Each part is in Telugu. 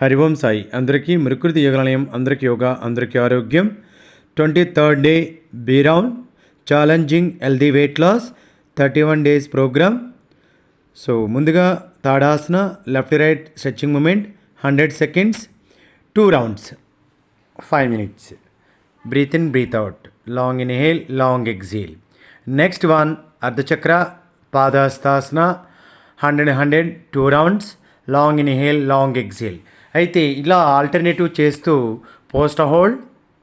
హరి ఓం సాయి. అందరికీ మృకృతి యోగాలయం అందరికీ యోగా అందరికీ ఆరోగ్యం. Twenty third day be round challenging healthy weight loss thirty one days program so ముందుగా tadasana left right stretching movement hundred seconds two rounds five minutes. Breath in breath out. Long inhale long exhale. Next one ardhachakra padahastasana hundred hundred two rounds long inhale long exhale. అయితే ఇలా ఆల్టర్నేటివ్ చేస్తూ posture hold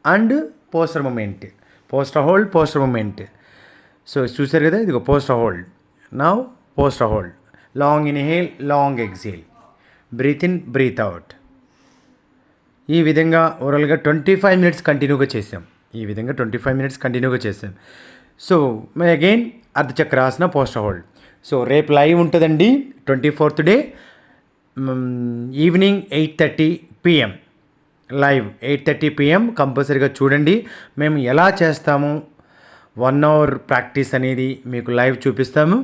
and posture movement posture hold posture movement so చూసారు కదా ఇదిగో పోస్టర్ హోల్డ్ నా posture hold long inhale long exhale breath in breath out ఈ విధంగా ఓవరాల్గా ట్వంటీ ఫైవ్ మినిట్స్ కంటిన్యూగా చేసాం ఈ విధంగా ట్వంటీ ఫైవ్ మినిట్స్ కంటిన్యూగా చేసాం so my again ardhachakrasana post hold so రేపు లైవ్ ఉంటుందండి twenty fourth day evening eight thirty PM live eight thirty PM కంపల్సరీగా చూడండి. మేము ఎలా చేస్తాము? వన్ అవర్ ప్రాక్టీస్ అనేది మీకు లైవ్ చూపిస్తాము.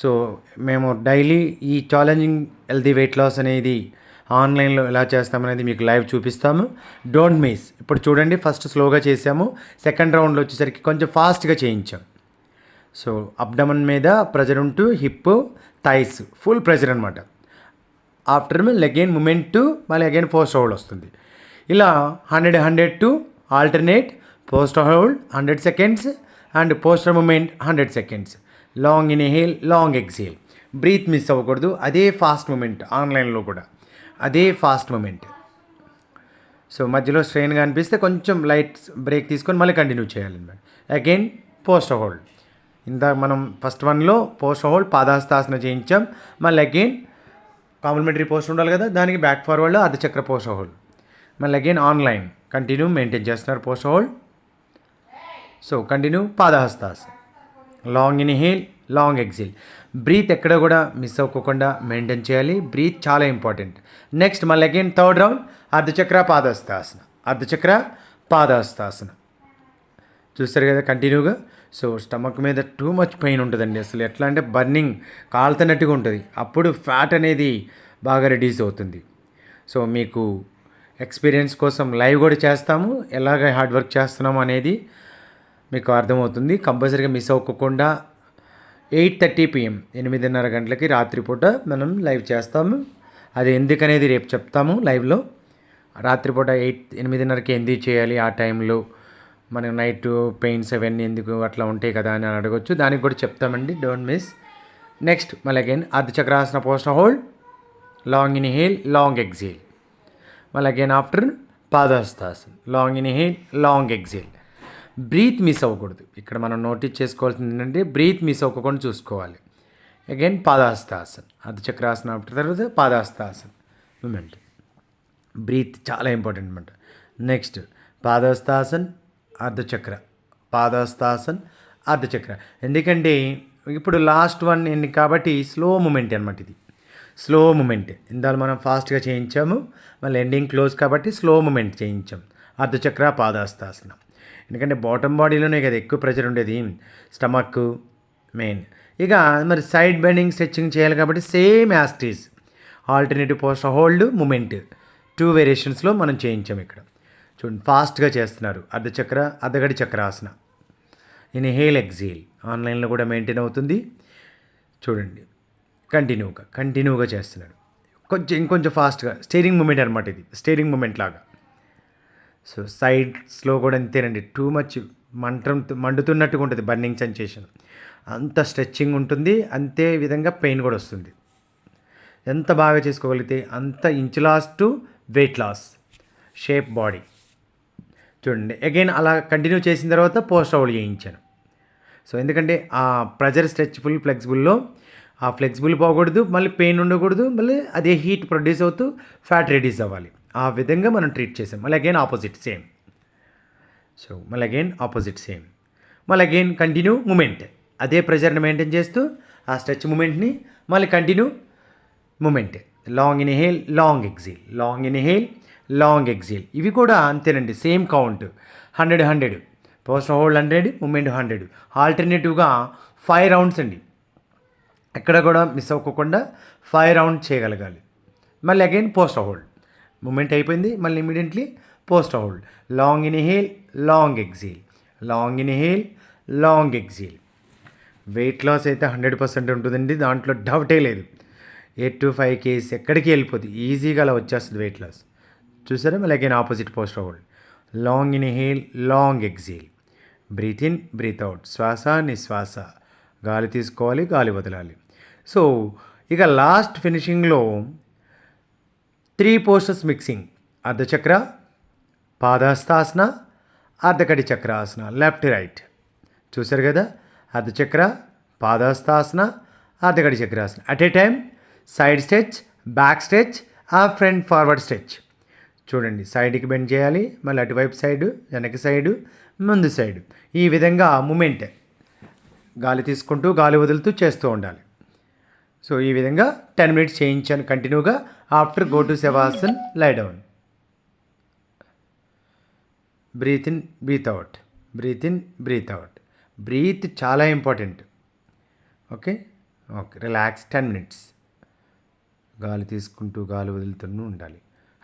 సో మేము డైలీ ఈ ఛాలెంజింగ్ హెల్దీ వెయిట్ లాస్ అనేది ఆన్లైన్లో ఎలా చేస్తామనేది మీకు లైవ్ చూపిస్తాము. డోంట్ మిస్ ఇప్పుడు చూడండి ఫస్ట్ స్లోగా చేసాము సెకండ్ రౌండ్లో వచ్చేసరికి కొంచెం ఫాస్ట్గా చేయించాం. సో అబ్డమన్ మీద ప్రెజర్ ఉంటూ హిప్ థైస్ ఫుల్ ప్రెజర్ అనమాట ఆఫ్టర్ మిల్ అగైన్ మూమెంట్ మళ్ళీ అగైన్ పోస్ట్ హోల్డ్ వస్తుంది. ఇలా hundred hundred to alternate post hold hundred seconds and posture movement hundred seconds long inhale long exhale breath miss అవ్వకూడదు. అదే ఫాస్ట్ మూమెంట్ ఆన్లైన్లో కూడా. అదే ఫాస్ట్ మూమెంట్ సో మధ్యలో స్ట్రెయిన్గా అనిపిస్తే కొంచెం లైట్ బ్రేక్ తీసుకొని మళ్ళీ కంటిన్యూ చేయాలన్నమాట అగైన్ పోస్ట్ హోల్డ్ ఇంత మనం ఫస్ట్ వన్లో పోస్ట్ హోల్డ్ పాదాస్తాసన చేయించాం. మళ్ళీ అగైన్ కాంప్లిమెంటరీ పోస్ట్ ఉండాలి కదా దానికి back forward ardhachakra post hold మళ్ళీ అగైన్ ఆన్లైన్ కంటిన్యూ మెయింటైన్ చేస్తున్నారు post hold so continue padahastas. Long inhale long exhale breath ఎక్కడ కూడా మిస్ అవ్వకుండా మెయింటైన్ చేయాలి. బ్రీత్ చాలా ఇంపార్టెంట్ నెక్స్ట్ మళ్ళీ again third round ardhachakra padahastasana. Ardhachakra padahastasana. చూస్తారు కదా కంటిన్యూగా సో స్టమక్ మీద టూ మచ్ పెయిన్ ఉంటుందండి. అసలు ఎట్లా అంటే బర్నింగ్ కాలుతున్నట్టుగా ఉంటుంది. అప్పుడు ఫ్యాట్ అనేది బాగా రెడ్యూస్ అవుతుంది. సో మీకు ఎక్స్పీరియన్స్ కోసం లైవ్ కూడా చేస్తాము. ఎలాగ హార్డ్ వర్క్ చేస్తున్నాము అనేది మీకు అర్థమవుతుంది. కంపల్సరీగా మిస్ అవ్వకుండా ఎయిట్ థర్టీ పిఎం ఎనిమిదిన్నర గంటలకి రాత్రిపూట మనం లైవ్ చేస్తాము. అది ఎందుకనేది రేపు చెప్తాము లైవ్లో రాత్రిపూట ఎయిట్ ఎనిమిదిన్నరకి ఎందుకు చేయాలి ఆ టైంలో మనకి నైట్ పెయిన్స్ అవన్నీ ఎందుకు అట్లా ఉంటాయి కదా అని అడగొచ్చు. దానికి కూడా చెప్తామండి. డోంట్ మిస్ నెక్స్ట్ మళ్ళీ again ardhachakrasana post hold long inhale long exhale మళ్ళీ again after padahastasan long inhale long exhale breath miss అవ్వకూడదు. ఇక్కడ మనం నోటీస్ చేసుకోవాల్సింది ఏంటంటే బ్రీత్ మిస్ అవ్వకుండా చూసుకోవాలి. అగైన్ పాదాస్తాసన్ అర్ధచక్రాసన ఆఫ్టర్ తర్వాత పాదాస్తాసన్. మూమెంట్ బ్రీత్ చాలా ఇంపార్టెంట్ అనమాట నెక్స్ట్ పాదహస్తాసన్ అర్ధచక్ర పాదహస్తాసన్ అర్ధచక్ర. ఎందుకంటే ఇప్పుడు లాస్ట్ వన్ ఎన్ని కాబట్టి స్లో మూమెంట్ అనమాట ఇది. స్లో మూమెంట్ ఇందాక మనం ఫాస్ట్గా చేయించాము మళ్ళీ ఎండింగ్ క్లోజ్ కాబట్టి స్లో మూమెంట్ చేయించాం. అర్ధచక్ర పాదాస్తాసనం ఎందుకంటే బాటమ్ బాడీలోనే కదా ఎక్కువ ప్రెషర్ ఉండేది. స్టమక్ మెయిన్ ఇక మరి సైడ్ బెండింగ్ స్ట్రెచ్చింగ్ చేయాలి కాబట్టి same యాస్టీస్ alternative post hold movement two వేరియేషన్స్లో మనం చేయించాం ఇక్కడ. చూడండి ఫాస్ట్గా చేస్తున్నారు. అర్ధచక్ర అర్ధగడి చక్రాసన. ఇన్హేల్ ఎగ్జేల్ ఆన్లైన్లో కూడా మెయింటైన్ అవుతుంది. చూడండి కంటిన్యూగా కంటిన్యూగా చేస్తున్నాడు కొంచెం ఇంకొంచెం ఫాస్ట్గా స్టీరింగ్ మూమెంట్ అనమాట ఇది. స్టీరింగ్ మూమెంట్ లాగా. సో సైడ్స్లో కూడా అంతేనండి. టూ మచ్ మంటం మండుతున్నట్టుగా ఉంటుంది బర్నింగ్ సెన్సేషన్ అంత స్ట్రెచ్చింగ్ ఉంటుంది. అంతే విధంగా పెయిన్ కూడా వస్తుంది. ఎంత బాగా చేసుకోగలిగితే అంత inch loss to weight loss shape body చూడండి. అగైన్ అలా కంటిన్యూ చేసిన తర్వాత పోస్ట్ అవుట్ చేయించాను. సో ఎందుకంటే ఆ ప్రెజర్ స్ట్రెచ్ఫుల్ ఫ్లెక్సిబుల్లో ఆ ఫ్లెక్సిబుల్ పోకూడదు మళ్ళీ పెయిన్ ఉండకూడదు మళ్ళీ అదే హీట్ ప్రొడ్యూస్ అవుతూ ఫ్యాట్ రెడ్యూస్ అవ్వాలి. ఆ విధంగా మనం ట్రీట్ చేసాం. మళ్ళీ అగైన్ ఆపోజిట్ సేమ్ సో మళ్ళీ అగైన్ ఆపోజిట్ సేమ్ మళ్ళీ అగైన్ కంటిన్యూ మూమెంట్ అదే ప్రెజర్ని మెయింటైన్ చేస్తూ ఆ స్ట్రెచ్ మూమెంట్ని మళ్ళీ continue movement long inhale long exhale long inhale long exhale ఇవి కూడా అంతేనండి same count hundred hundred post hold hundred movement hundred ఆల్టర్నేటివ్గా ఫైవ్ రౌండ్స్ అండి. ఎక్కడ కూడా మిస్ అవ్వకుండా ఫైవ్ రౌండ్ చేయగలగాలి. మళ్ళీ అగైన్ పోస్ట్ హోల్డ్ మూమెంట్ అయిపోయింది మళ్ళీ immediately post hold long inhale long exhale long inhale long exhale weight loss అయితే హండ్రెడ్ పర్సెంట్ ఉంటుందండి దాంట్లో డౌటే లేదు. ఎయిట్ టు ఫైవ్ కేజీస్ ఎక్కడికి వెళ్ళిపోతుంది ఈజీగా అలా వచ్చేస్తుంది వెయిట్ లాస్ చూసారా? మళ్ళీ again opposite post hold long inhale long exhale breathe in breathe out శ్వాస నిశ్వాస. గాలి తీసుకోవాలి గాలి వదలాలి. సో ఇక last ఫినిషింగ్లో three postures mixing ardhachakra padahastasana ardhakati chakrasana left right చూశారు కదా? Ardhachakra padahastasana ardhakati chakrasana. At a time side stretch back stretch ఆ ఫ్రంట్ ఫార్వర్డ్ స్ట్రెచ్ చూడండి సైడ్కి బెండ్ చేయాలి మళ్ళీ అటువైపు సైడు వెనక సైడు ముందు సైడు ఈ విధంగా మూమెంట్ గాలి తీసుకుంటూ గాలి వదులుతూ చేస్తూ ఉండాలి. సో ఈ విధంగా టెన్ మినిట్స్ చేయించాను కంటిన్యూగా after go to shavasan lie down breath in breath out breath in breath out breath చాలా important okay okay relax ten minutes గాలి తీసుకుంటూ గాలి వదులుతూ ఉండాలి.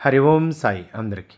హరి ఓం సాయి అందరికీ.